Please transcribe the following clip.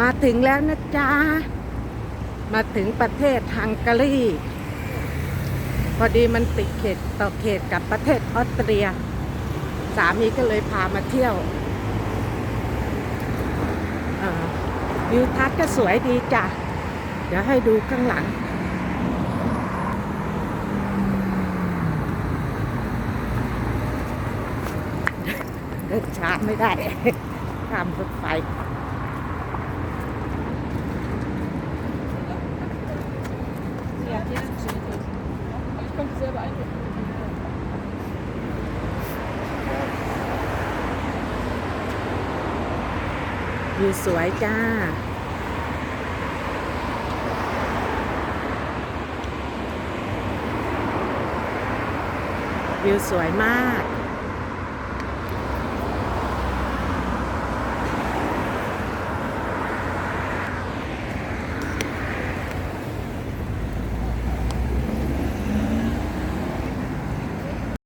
มาถึงแล้วนะจ๊ะ มาถึงประเทศฮังการี พอดีมันติดเขตต่อเขตกับประเทศออสเตรีย สามีก็เลยพามาเที่ยววิวทัศน์ก็สวยดีจ้ะ เดี๋ยวให้ดูข้างหลัง เดินช้าไม่ได้ข้ามรถไฟ วิวสวยจ้า วิวสวยมาก